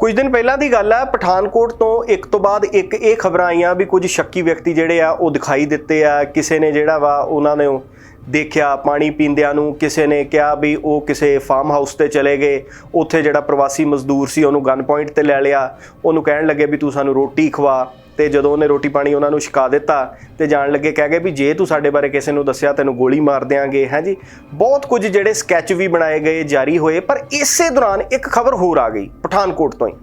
ਕੁਝ ਦਿਨ ਪਹਿਲਾਂ ਦੀ ਗੱਲ ਹੈ ਪਠਾਨਕੋਟ ਤੋਂ ਇੱਕ ਤੋਂ ਬਾਅਦ ਇੱਕ ਇਹ ਖਬਰਾਂ ਆਈਆਂ ਵੀ ਕੁਝ ਸ਼ੱਕੀ ਵਿਅਕਤੀ ਜਿਹੜੇ ਆ, ਉਹ ਦਿਖਾਈ ਦਿੱਤੇ ਆ। ਕਿਸੇ ਨੇ ਜਿਹੜਾ ਵਾ, ਉਹਨਾਂ ਨੇ ਦੇਖਿਆ ਪਾਣੀ ਪੀਂਦਿਆਂ ਨੂੰ, ਕਿਸੇ ਨੇ ਕਿਹਾ ਵੀ ਉਹ ਕਿਸੇ ਫਾਰਮ ਹਾਊਸ ਤੇ ਚਲੇ ਗਏ। ਉੱਥੇ ਜਿਹੜਾ ਪ੍ਰਵਾਸੀ ਮਜ਼ਦੂਰ ਸੀ, ਉਹਨੂੰ ਗਨ ਪੁਆਇੰਟ ਤੇ ਲੈ ਲਿਆ। ਉਹਨੂੰ ਕਹਿਣ ਲੱਗੇ ਵੀ ਤੂੰ ਸਾਨੂੰ ਰੋਟੀ ਖਵਾ। ਤੇ ਜਦੋਂ ਉਹਨੇ ਰੋਟੀ ਪਾਣੀ ਉਹਨਾਂ ਨੂੰ ਛਕਾ ਦਿੱਤਾ ਤੇ ਜਾਣ ਲੱਗੇ ਕਹਿ ਗਏ ਵੀ ਜੇ ਤੂੰ ਸਾਡੇ ਬਾਰੇ ਕਿਸੇ ਨੂੰ ਦੱਸਿਆ ਤੈਨੂੰ ਗੋਲੀ ਮਾਰ ਦਿਆਂਗੇ, ਹੈ ਬਹੁਤ ਕੁਝ ਜਿਹੜੇ ਸਕੈਚ ਵੀ ਬਣਾਏ ਗਏ, ਜਾਰੀ ਹੋਏ, ਪਰ ਇਸੇ ਦੌਰਾਨ ਇੱਕ ਖਬਰ ਹੋਰ ਆ ਗਈ, ਪਠਾਨਕੋਟ ਤੋਂ ਹੀ।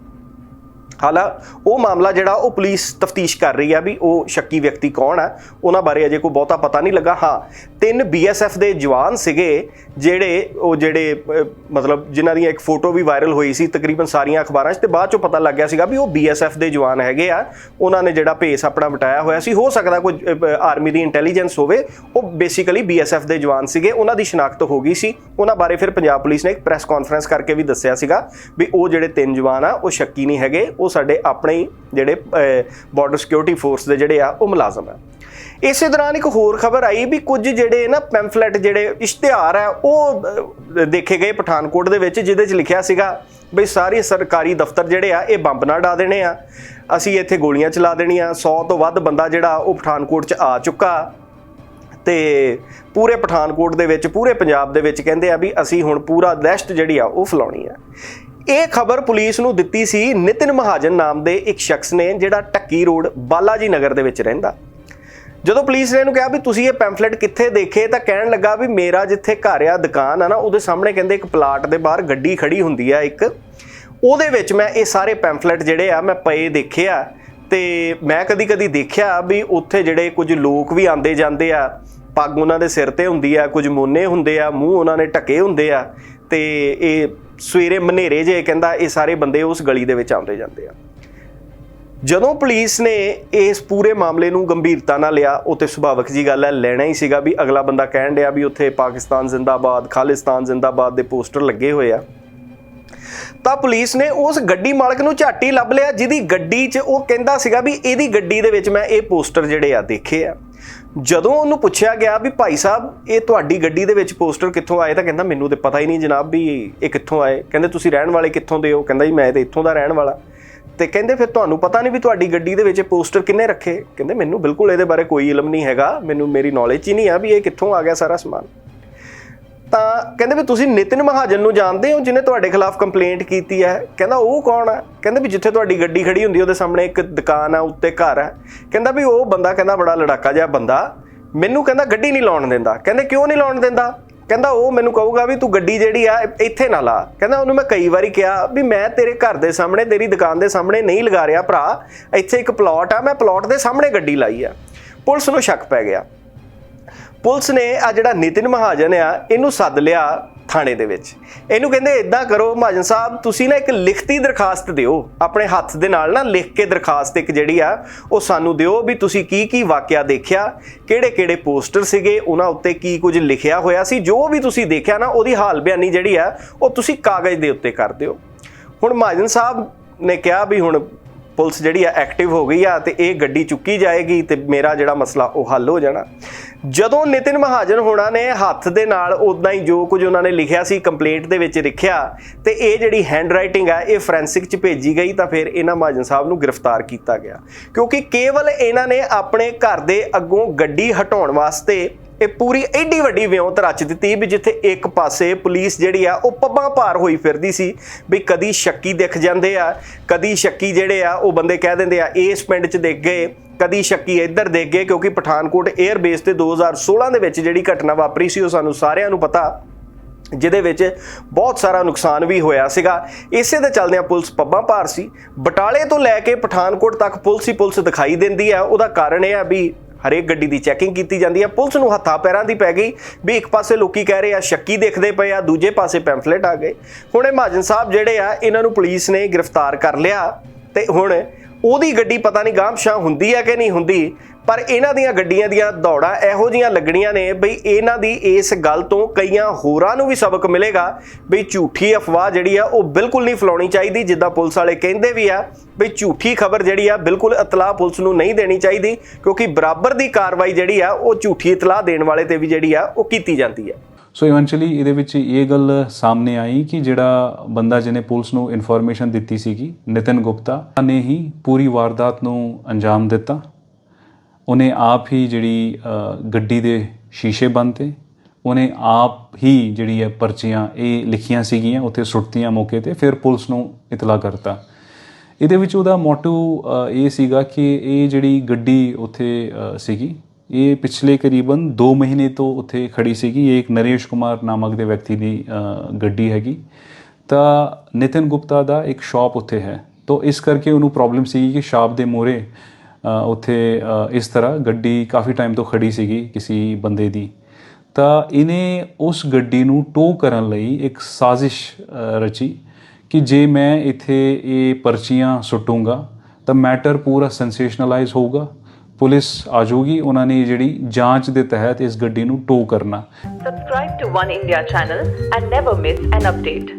ਹਾਲਾ, ਉਹ ਮਾਮਲਾ ਜਿਹੜਾ ਉਹ ਪੁਲਿਸ ਤਫਤੀਸ਼ ਕਰ ਰਹੀ ਆ ਵੀ ਉਹ ਸ਼ੱਕੀ ਵਿਅਕਤੀ ਕੌਣ ਆ, ਉਹਨਾਂ ਬਾਰੇ ਅਜੇ ਕੋਈ ਬਹੁਤਾ ਪਤਾ ਨਹੀਂ ਲੱਗਾ। ਹਾਂ ਤਿੰਨ ਬੀਐਸਐਫ ਦੇ ਜਵਾਨ ਸੀਗੇ, ਜਿਹੜੇ ਉਹ ਜਿਹੜੇ ਮਤਲਬ ਜਿਨ੍ਹਾਂ ਦੀ ਇੱਕ ਫੋਟੋ ਵੀ ਵਾਇਰਲ ਹੋਈ ਸੀ ਤਕਰੀਬਨ ਸਾਰੀਆਂ ਅਖਬਾਰਾਂ 'ਚ, ਤੇ ਬਾਅਦ 'ਚੋਂ ਪਤਾ ਲੱਗ ਗਿਆ ਸੀਗਾ ਵੀ ਉਹ ਬੀਐਸਐਫ ਦੇ ਜਵਾਨ ਹੈਗੇ ਆ। ਉਹਨਾਂ ਨੇ ਜਿਹੜਾ ਭੇਸ ਆਪਣਾ ਵਟਾਇਆ ਹੋਇਆ ਸੀ। ਹੋ ਸਕਦਾ ਕੋਈ ਆਰਮੀ ਦੀ ਇੰਟੈਲੀਜੈਂਸ ਹੋਵੇ, ਉਹ ਬੇਸਿਕਲੀ ਬੀਐਸਐਫ ਦੇ ਜਵਾਨ ਸੀਗੇ। ਉਹਨਾਂ ਦੀ ਸ਼ਨਾਖਤ ਹੋ ਗਈ ਸੀ। ਉਹਨਾਂ ਬਾਰੇ ਫਿਰ ਪੰਜਾਬ ਪੁਲਿਸ ਨੇ ਇੱਕ ਪ੍ਰੈਸ ਕਾਨਫਰੰਸ ਕਰਕੇ ਵੀ ਦੱਸਿਆ ਸੀਗਾ ਵੀ ਉਹ ਜਿਹੜੇ ਤਿੰਨ ਜਵਾਨ ਆ, ਉਹ ਸ਼ੱਕੀ ਨਹੀਂ ਹੈਗੇ। ਉਹ ਸਾਡੇ ਆਪਣੇ ਹੀ ਜਿਹੜੇ ਬਾਰਡਰ ਸਿਕਿਉਰਿਟੀ ਫੋਰਸ ਦੇ ਜਿਹੜੇ ਆ, ਉਹ ਮੁਲਾਜ਼ਮ ਆ। ਇਸੇ ਦੌਰਾਨ ਇੱਕ ਹੋਰ ਖਬਰ ਆਈ ਵੀ ਕੁਝ ਜਿਹੜੇ ਨਾ ਪੈਂਫਲੇਟ ਜਿਹੜੇ ਇਸ਼ਤਿਹਾਰ ਹੈ ਉਹ ਦੇਖੇ ਗਏ ਪਠਾਨਕੋਟ ਦੇ ਵਿੱਚ, ਜਿਹਦੇ 'ਚ ਲਿਖਿਆ ਸੀਗਾ ਬਈ ਸਾਰੇ ਸਰਕਾਰੀ ਦਫ਼ਤਰ ਜਿਹੜੇ ਆ, ਇਹ ਬੰਬ ਨਾਲ ਡਾ ਦੇਣੇ ਆ। ਅਸੀਂ ਇੱਥੇ ਗੋਲੀਆਂ ਚਲਾ ਦੇਣੀਆਂ। 100 ਤੋਂ ਵੱਧ ਬੰਦਾ ਜਿਹੜਾ, ਉਹ ਪਠਾਨਕੋਟ 'ਚ ਆ ਚੁੱਕਾ। ਤੇ ਪੂਰੇ ਪਠਾਨਕੋਟ ਦੇ ਵਿੱਚ, ਪੂਰੇ ਪੰਜਾਬ ਦੇ ਵਿੱਚ ਕਹਿੰਦੇ ਆ ਵੀ ਅਸੀਂ ਹੁਣ ਪੂਰਾ ਦਹਿਸ਼ਤ ਜਿਹੜੀ ਆ, ਉਹ ਫਲਾਉਣੀ ਆ। ਇਹ ਖਬਰ ਪੁਲਿਸ ਨੂੰ ਦਿੱਤੀ ਸੀ ਨਿਤਿਨ ਮਹਾਜਨ ਨਾਮ ਦੇ ਇੱਕ ਸ਼ਖਸ ਨੇ, ਜਿਹੜਾ ਟੱਕੀ ਰੋਡ ਬਾਲਾਜੀ ਨਗਰ ਦੇ ਵਿੱਚ ਰਹਿੰਦਾ। ਜਦੋਂ ਪੁਲਿਸ ਨੇ ਇਹਨੂੰ ਕਿਹਾ ਵੀ ਤੁਸੀਂ ਇਹ ਪੈਂਫਲੇਟ ਕਿੱਥੇ ਦੇਖੇ, ਤਾਂ ਕਹਿਣ ਲੱਗਾ ਵੀ ਮੇਰਾ ਜਿੱਥੇ ਘਰ ਆ, ਦੁਕਾਨ ਆ ਨਾ, ਉਹਦੇ ਸਾਹਮਣੇ ਕਹਿੰਦੇ ਇੱਕ ਪਲਾਟ ਦੇ ਬਾਹਰ ਗੱਡੀ ਖੜੀ ਹੁੰਦੀ ਆ ਇੱਕ। ਉਹਦੇ ਵਿੱਚ ਮੈਂ ਇਹ ਸਾਰੇ ਪੈਂਫਲੇਟ ਜਿਹੜੇ ਆ, ਮੈਂ ਪਏ ਦੇਖੇ ਆ ਤੇ ਮੈਂ ਕਦੀ ਕਦੀ ਦੇਖਿਆ ਵੀ ਉੱਥੇ ਜਿਹੜੇ ਕੁਝ ਲੋਕ ਵੀ ਆਂਦੇ ਜਾਂਦੇ ਆ, ਪੱਗ ਉਹਨਾਂ ਦੇ ਸਿਰ ਤੇ ਹੁੰਦੀ ਆ, ਕੁਝ ਮੋਨੇ ਹੁੰਦੇ ਆ, ਮੂੰਹ ਉਹਨਾਂ ਨੇ ਢੱਕੇ ਹੁੰਦੇ ਆ, ਤੇ ਇਹ ਸਵੇਰੇ ਮਨੇਰੇ ਜੇ ਕਹਿੰਦਾ ਇਹ ਸਾਰੇ ਬੰਦੇ ਉਸ ਗਲੀ ਦੇ ਵਿੱਚ ਆਉਂਦੇ ਜਾਂਦੇ ਆ। ਜਦੋਂ ਪੁਲਿਸ ਨੇ ਇਸ ਪੂਰੇ ਮਾਮਲੇ ਨੂੰ ਗੰਭੀਰਤਾ ਨਾਲ ਲਿਆ, ਉਹ ਤੇ ਸੁਭਾਵਕ ਜੀ ਗੱਲ ਹੈ, ਲੈਣਾ ਹੀ ਸੀਗਾ ਵੀ ਅਗਲਾ ਬੰਦਾ ਕਹਿਣ ਡਿਆ ਵੀ ਉੱਥੇ ਪਾਕਿਸਤਾਨ ਜ਼ਿੰਦਾਬਾਦ, ਖਾਲਿਸਤਾਨ ਜ਼ਿੰਦਾਬਾਦ ਦੇ ਪੋਸਟਰ ਲੱਗੇ ਹੋਏ ਆ। ਤਾਂ ਪੁਲਿਸ ਨੇ ਉਸ ਗੱਡੀ ਮਾਲਕ ਨੂੰ ਝਾਟੀ ਲੱਭ ਲਿਆ, ਜਿਹਦੀ ਗੱਡੀ 'ਚ ਉਹ ਕਹਿੰਦਾ ਸੀਗਾ ਵੀ ਇਹਦੀ ਗੱਡੀ ਦੇ ਵਿੱਚ ਮੈਂ ਇਹ ਪੋਸਟਰ ਜਿਹੜੇ ਆ ਦੇਖੇ ਆ। ਜਦੋਂ ਉਹਨੂੰ ਪੁੱਛਿਆ ਗਿਆ ਵੀ ਭਾਈ ਸਾਹਿਬ, ਇਹ ਤੁਹਾਡੀ ਗੱਡੀ ਦੇ ਵਿੱਚ ਪੋਸਟਰ ਕਿੱਥੋਂ ਆਏ, ਤਾਂ ਕਹਿੰਦਾ ਮੈਨੂੰ ਤੇ ਪਤਾ ਹੀ ਨਹੀਂ ਜਨਾਬ ਵੀ ਇਹ ਕਿੱਥੋਂ ਆਏ। ਕਹਿੰਦੇ ਤੁਸੀਂ ਰਹਿਣ ਵਾਲੇ ਕਿੱਥੋਂ ਦੇ ਹੋ? ਕਹਿੰਦਾ ਜੀ ਮੈਂ ਤੇ ਇੱਥੋਂ ਦਾ ਰਹਿਣ ਵਾਲਾ। ਤੇ ਕਹਿੰਦੇ ਫਿਰ ਤੁਹਾਨੂੰ ਪਤਾ ਨਹੀਂ ਵੀ ਤੁਹਾਡੀ ਗੱਡੀ ਦੇ ਵਿੱਚ ਇਹ ਪੋਸਟਰ ਕਿੰਨੇ ਰੱਖੇ? ਕਹਿੰਦੇ ਮੈਨੂੰ ਬਿਲਕੁਲ ਇਹਦੇ ਬਾਰੇ ਕੋਈ ਇਲਮ ਨਹੀਂ ਹੈਗਾ, ਮੈਨੂੰ ਮੇਰੀ ਨੌਲੇਜ ਹੀ ਨਹੀਂ ਆ ਵੀ ਇਹ ਕਿੱਥੋਂ ਆ ਗਿਆ ਸਾਰਾ ਸਮਾਨ। ਤਾਂ ਕਹਿੰਦੇ ਵੀ ਤੁਸੀਂ ਨਿਤਿਨ ਮਹਾਜਨ ਨੂੰ ਜਾਣਦੇ ਹੋ ਜਿਹਨੇ ਤੁਹਾਡੇ ਖਿਲਾਫ ਕੰਪਲੇਂਟ ਕੀਤੀ ਹੈ? ਕਹਿੰਦਾ ਉਹ ਕੌਣ ਹੈ ਕਹਿੰਦੇ ਵੀ ਜਿੱਥੇ ਤੁਹਾਡੀ ਗੱਡੀ ਖੜੀ ਹੁੰਦੀ ਉਹਦੇ ਸਾਹਮਣੇ ਇੱਕ ਦੁਕਾਨ ਆ, ਉੱਤੇ ਘਰ ਹੈ ਕਹਿੰਦਾ ਵੀ ਉਹ ਬੰਦਾ ਕਹਿੰਦਾ ਬੜਾ ਲੜਾਕਾ ਜਿਹਾ ਬੰਦਾ। ਮੈਨੂੰ ਕਹਿੰਦਾ ਗੱਡੀ ਨਹੀਂ ਲਾਉਣ ਦਿੰਦਾ। ਕਹਿੰਦੇ ਕਿਉਂ ਨਹੀਂ ਲਾਉਣ ਦਿੰਦਾ? ਕਹਿੰਦਾ ਉਹ ਮੈਨੂੰ ਕਹੂਗਾ ਵੀ ਤੂੰ ਗੱਡੀ ਜਿਹੜੀ ਆ, ਇੱਥੇ ਨਾ ਲਾ। ਕਹਿੰਦਾ ਉਹਨੂੰ ਮੈਂ ਕਈ ਵਾਰੀ ਕਿਹਾ ਵੀ ਮੈਂ ਤੇਰੇ ਘਰ ਦੇ ਸਾਹਮਣੇ, ਤੇਰੀ ਦੁਕਾਨ ਦੇ ਸਾਹਮਣੇ ਨਹੀਂ ਲਗਾ ਰਿਹਾ ਭਰਾ। ਇੱਥੇ ਇੱਕ ਪਲਾਟ ਆ, ਮੈਂ ਪਲਾਟ ਦੇ ਸਾਹਮਣੇ ਗੱਡੀ ਲਾਈ ਆ। ਪੁਲਿਸ ਨੂੰ ਸ਼ੱਕ ਪੈ ਗਿਆ। ਪੁਲਿਸ ਨੇ ਆ ਜਿਹੜਾ ਨਿਤਿਨ ਮਹਾਜਨ ਆ, ਇਹਨੂੰ ਸੱਦ ਲਿਆ ਥਾਣੇ ਦੇ ਵਿੱਚ। ਇਹਨੂੰ ਕਹਿੰਦੇ ਇਦਾਂ ਕਰੋ, ਮਹਾਜਨ ਸਾਹਿਬ, ਤੁਸੀਂ ਨਾ ਇੱਕ ਲਿਖਤੀ ਦਰਖਾਸਤ ਦਿਓ। ਆਪਣੇ ਹੱਥ ਦੇ ਨਾਲ ਨਾ ਲਿਖ ਕੇ ਦਰਖਾਸਤ ਇੱਕ ਜਿਹੜੀ ਆ, ਉਹ ਸਾਨੂੰ ਦਿਓ ਵੀ ਤੁਸੀਂ ਕੀ ਕੀ ਵਾਕਿਆ ਦੇਖਿਆ, ਕਿਹੜੇ ਕਿਹੜੇ ਪੋਸਟਰ ਸੀਗੇ, ਉਹਨਾਂ ਉੱਤੇ ਕੀ ਕੁਝ ਲਿਖਿਆ ਹੋਇਆ ਸੀ। ਜੋ ਵੀ ਤੁਸੀਂ ਦੇਖਿਆ ਨਾ, ਉਹਦੀ ਹਾਲ ਬਿਆਨੀ ਜਿਹੜੀ ਆ, ਉਹ ਤੁਸੀਂ ਕਾਗਜ਼ ਦੇ ਉੱਤੇ ਕਰ ਦਿਓ। ਹੁਣ ਮਹਾਜਨ ਸਾਹਿਬ ਨੇ ਕਿਹਾ ਵੀ ਹੁਣ ਪੁਲਿਸ ਜਿਹੜੀ ਆ ਐਕਟਿਵ ਹੋ ਗਈ ਆ ਤੇ ਇਹ ਗੱਡੀ ਚੁੱਕੀ ਜਾਏਗੀ ਤੇ ਮੇਰਾ ਜਿਹੜਾ ਮਸਲਾ ਉਹ ਹੱਲ ਹੋ ਜਾਣਾ। ਜਦੋਂ ਨਿਤਿਨ ਮਹਾਜਨ ਹੋਣਾ ਨੇ ਹੱਥ ਦੇ ਨਾਲ ਉਦਾਂ ਹੀ ਜੋ ਕੁਝ ਉਹਨਾਂ ਨੇ ਲਿਖਿਆ ਸੀ, ਕੰਪਲੇਂਟ ਦੇ ਵਿੱਚ ਲਿਖਿਆ ਤੇ ਇਹ ਜਿਹੜੀ ਹੈਂਡ ਰਾਈਟਿੰਗ ਆ, ਇਹ ਫੋਰੈਂਸਿਕ ਚ ਭੇਜੀ ਗਈ ਤਾਂ ਫਿਰ ਇਹਨਾਂ ਮਹਾਜਨ ਸਾਹਿਬ ਨੂੰ ਗ੍ਰਿਫਤਾਰ ਕੀਤਾ ਗਿਆ। ਕਿਉਂਕਿ ਕੇਵਲ ਇਹਨਾਂ ਨੇ ਆਪਣੇ ਘਰ ਦੇ ਅੱਗੋਂ ਗੱਡੀ ਹਟਾਉਣ ਵਾਸਤੇ ਇਹ ਪੂਰੀ ਐਡੀ ਵੱਡੀ ਵਿਉਂਤ ਰਚ ਦਿੱਤੀ ਵੀ ਜਿੱਥੇ ਇੱਕ ਪਾਸੇ ਪੁਲਿਸ ਜਿਹੜੀ ਆ, ਉਹ ਪੱਬਾਂ ਭਾਰ ਹੋਈ ਫਿਰਦੀ ਸੀ ਵੀ ਕਦੀ ਸ਼ੱਕੀ ਦਿਖ ਜਾਂਦੇ ਆ, ਕਦੀ ਸ਼ੱਕੀ ਜਿਹੜੇ ਆ, ਉਹ ਬੰਦੇ ਕਹਿ ਦਿੰਦੇ ਆ, ਇਸ ਪਿੰਡ 'ਚ ਦੇਖ ਗਏ, ਕਦੀ ਸ਼ੱਕੀ ਇੱਧਰ ਦੇਖ ਗਏ, ਕਿਉਂਕਿ ਪਠਾਨਕੋਟ 에ਅਰ ਬੇਸ ਤੇ 2016 ਦੇ ਵਿੱਚ ਜਿਹੜੀ ਘਟਨਾ ਵਾਪਰੀ ਸੀ, ਉਹ ਸਾਨੂੰ ਸਾਰਿਆਂ ਨੂੰ ਪਤਾ, ਜਿਹਦੇ ਵਿੱਚ ਬਹੁਤ ਸਾਰਾ ਨੁਕਸਾਨ ਵੀ ਹੋਇਆ ਸੀਗਾ। ਇਸੇ ਦੇ ਚੱਲਦਿਆਂ ਪੁਲਿਸ ਪੱਬਾਂ ਭਾਰ ਸੀ। ਬਟਾਲੇ ਤੋਂ ਲੈ ਕੇ ਪਠਾਨਕੋਟ ਤੱਕ ਪੁਲਿਸ ਹੀ ਪੁਲਿਸ ਦਿਖਾਈ ਦਿੰਦੀ ਆ। ਉਹਦਾ ਕਾਰਨ ਇਹ ਆ ਵੀ ਹਰੇਕ ਗੱਡੀ ਦੀ ਚੈਕਿੰਗ ਕੀਤੀ ਜਾਂਦੀ ਹੈ। ਪੁਲਿਸ ਨੂੰ ਹੱਥਾਂ ਪੈਰਾਂ ਦੀ ਪੈ ਗਈ ਵੀ ਇੱਕ ਪਾਸੇ ਲੋਕੀ ਕਹਿ ਰਹੇ ਆ, ਸ਼ੱਕੀ ਦੇਖਦੇ ਪਏ ਆ, ਦੂਜੇ ਪਾਸੇ ਪੈਂਫਲੇਟ ਆ ਗਏ। ਹੁਣ ਇਹ ਮਹਾਜਨ ਸਾਹਿਬ ਜਿਹੜੇ ਆ, ਇਹਨਾਂ ਨੂੰ ਪੁਲਿਸ ਨੇ ਗ੍ਰਿਫਤਾਰ ਕਰ ਲਿਆ ਤੇ ਹੁਣ ਉਹਦੀ ਗੱਡੀ ਪਤਾ ਨਹੀਂ ਗਾਂਭਸ਼ਾ ਹੁੰਦੀ ਹੈ ਕਿ ਨਹੀਂ ਹੁੰਦੀ। ਪਰ ਇਹਨਾਂ ਦੀਆਂ ਗੱਡੀਆਂ ਦੀਆਂ ਦੌੜਾਂ ਇਹੋ ਜੀਆਂ ਲੱਗਣੀਆਂ ਨੇ ਬਈ ਇਹਨਾਂ ਦੀ ਇਸ ਗੱਲ ਤੋਂ ਕਈਆਂ ਹੋਰਾਂ ਨੂੰ ਵੀ ਸਬਕ ਮਿਲੇਗਾ ਬਈ ਝੂਠੀ ਅਫਵਾਹ ਜਿਹੜੀ ਆ ਉਹ ਬਿਲਕੁਲ ਨਹੀਂ ਫਲਾਉਣੀ ਚਾਹੀਦੀ, ਜਿੱਦਾਂ ਪੁਲਿਸ ਵਾਲੇ ਕਹਿੰਦੇ ਵੀ ਆ ਬਈ ਝੂਠੀ ਖਬਰ ਜਿਹੜੀ ਆ ਬਿਲਕੁਲ ਇਤਲਾਹ ਪੁਲਿਸ ਨੂੰ ਨਹੀਂ ਦੇਣੀ ਚਾਹੀਦੀ, ਕਿਉਂਕਿ ਬਰਾਬਰ ਦੀ ਕਾਰਵਾਈ ਜਿਹੜੀ ਆ ਉਹ ਝੂਠੀ ਇਤਲਾਹ ਦੇਣ ਵਾਲੇ ਤੇ ਵੀ ਜਿਹੜੀ ਆ ਉਹ ਕੀਤੀ ਜਾਂਦੀ ਹੈ ਸੋ ਇਵੈਂਚੁਅਲੀ ਇਹਦੇ ਵਿੱਚ ਇਹ ਗੱਲ ਸਾਹਮਣੇ ਆਈ ਕਿ ਜਿਹੜਾ ਬੰਦਾ ਜਿਹਨੇ ਪੁਲਿਸ ਨੂੰ ਇਨਫੋਰਮੇਸ਼ਨ ਦਿੱਤੀ ਸੀਗੀ, ਨਿਤਨ ਗੁਪਤਾ ਨੇ ਹੀ ਪੂਰੀ ਵਾਰਦਾਤ ਨੂੰ ਅੰਜਾਮ ਦਿੱਤਾ। ਉਹਨੇ ਆਪ ਹੀ ਜਿਹੜੀ ਗੱਡੀ ਦੇ ਸ਼ੀਸ਼ੇ ਬੰਨ੍ਹਤੇ ਉਹਨੇ ਆਪ ਹੀ ਜਿਹੜੀ ਹੈ ਪਰਚੀਆਂ, ਇਹ ਲਿਖੀਆਂ ਸੀਗੀਆਂ, ਉੱਥੇ ਸੁੱਟਤੀਆਂ ਮੌਕੇ ਤੇ, ਫਿਰ ਪੁਲਿਸ ਨੂੰ ਇਤਲਾਹ ਕਰਤਾ। ਇਹਦੇ ਵਿੱਚ ਉਹਦਾ ਮੋਟਿਵ ਇਹ ਸੀਗਾ ਕਿ ਇਹ ਜਿਹੜੀ ਗੱਡੀ ਉੱਥੇ ਸੀਗੀ, ਇਹ ਪਿਛਲੇ ਕਰੀਬਨ 2 ਮਹੀਨੇ ਤੋਂ ਉੱਥੇ ਖੜੀ ਸੀਗੀ। ਇਹ ਇੱਕ ਨਰੇਸ਼ ਕੁਮਾਰ ਨਾਮਕ ਦੇ ਵਿਅਕਤੀ ਦੀ ਗੱਡੀ ਹੈਗੀ। ਤਾਂ ਨਿਤਿਨ ਗੁਪਤਾ ਦਾ ਇੱਕ ਸ਼ਾਪ ਉੱਥੇ ਹੈ। ਤਾਂ ਇਸ ਕਰਕੇ ਉਹਨੂੰ ਪ੍ਰੋਬਲਮ ਸੀਗੀ ਕਿ ਸ਼ਾਪ ਦੇ ਮੂਹਰੇ ਉੱਥੇ ਇਸ ਤਰ੍ਹਾਂ ਗੱਡੀ ਕਾਫੀ ਟਾਈਮ ਤੋਂ ਖੜੀ ਸੀਗੀ ਕਿਸੇ ਬੰਦੇ ਦੀ। ਤਾਂ ਇਹਨੇ ਉਸ ਗੱਡੀ ਨੂੰ ਟੋ ਕਰਨ ਲਈ ਇੱਕ ਸਾਜ਼ਿਸ਼ ਰਚੀ ਕਿ ਜੇ ਮੈਂ ਇੱਥੇ ਇਹ ਪਰਚੀਆਂ ਸੁੱਟੂੰਗਾ, ਤਾਂ ਮੈਟਰ ਪੂਰਾ ਸੈਂਸੇਸ਼ਨਲਾਈਜ਼ ਹੋਊਗਾ। ਪੁਲਿਸ ਆ ਜਾਊਗੀ ਉਹਨਾਂ ਨੇ ਜਿਹੜੀ ਜਾਂਚ ਦੇ ਤਹਿਤ ਇਸ ਗੱਡੀ ਨੂੰ ਟੋ ਕਰਨਾ। Subscribe to One India channel and never miss an update.